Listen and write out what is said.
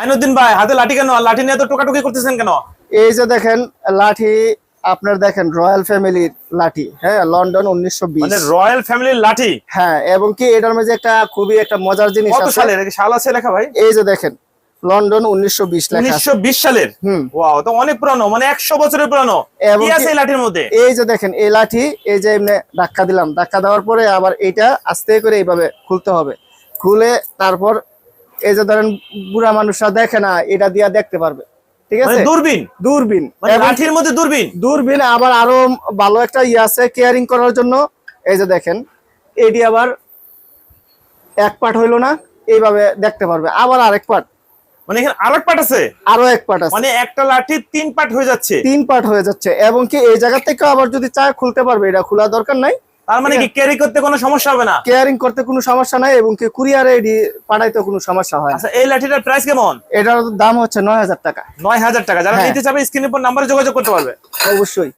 মাইনুদ্দিন ভাই হাতে লাঠি কেন? লাঠি নিয়ে তো টোকাটুকি করতেছেন কেন? এই যে দেখেন লাঠি আপনার দেখেন রয়্যাল ফ্যামিলির লাঠি হ্যাঁ লন্ডন উনিশশো মানে রয়্যাল ফ্যামিলির লাঠি? হ্যাঁ এবং কি এটার মধ্যে একটা খুবই একটা মজার জিনিস সালের? সাল আছে লেখা ভাই? এই যে দেখেন লন্ডন উনিশশো বিশ। উনিশশো বিশ সালের? হুম। ওয়াও তো অনেক পুরানো মানে একশো বছরের পুরানো। আছে এই লাঠির মধ্যে? এই যে দেখেন এই লাঠি এই যে এমনি ধাক্কা দিলাম ধাক্কা দেওয়ার পরে আবার এইটা আস্তে করে এইভাবে খুলতে হবে। খুলে তারপর এই যে ধরেন বুড়া মানুষরা দেখে না এটা দিয়া দেখতে পারবে। ঠিক মানে আছে? দূরবীন? দূরবীন। মানে লাঠির মধ্যে দূরবীন? দূরবীন আবার আরও ভালো একটা ইয়ে আছে কেয়ারিং করার জন্য। এই যে দেখেন এটি আবার এক পার্ট হইল না এইভাবে দেখতে পারবে। আবার আরেক পার্ট মানে এখানে আরেক পার্ট আছে? আরও এক পার্ট আছে। মানে একটা লাঠি তিন পার্ট হয়ে যাচ্ছে। তিন পার্ট হয়ে যাচ্ছে। এবং কি এই জায়গা থেকে আবার যদি চায় খুলতে পারবে এটা খোলা দরকার নাই। তার মানে কি ক্যারি করতে কোনো সমস্যা হবে না? কেয়ারিং করতে কোনো সমস্যা নাই এবং কি কুরিয়ারে এটি পাঠাইতে কোনো সমস্যা হয় আচ্ছা এই লাঠিটার প্রাইস কেমন? এটার দাম হচ্ছে নয় হাজার টাকা। নয় হাজার টাকা। যারা হ্যাঁ। নিতে চাবে স্ক্রিনের উপর নাম্বারে যোগাযোগ করতে পারবে। অবশ্যই।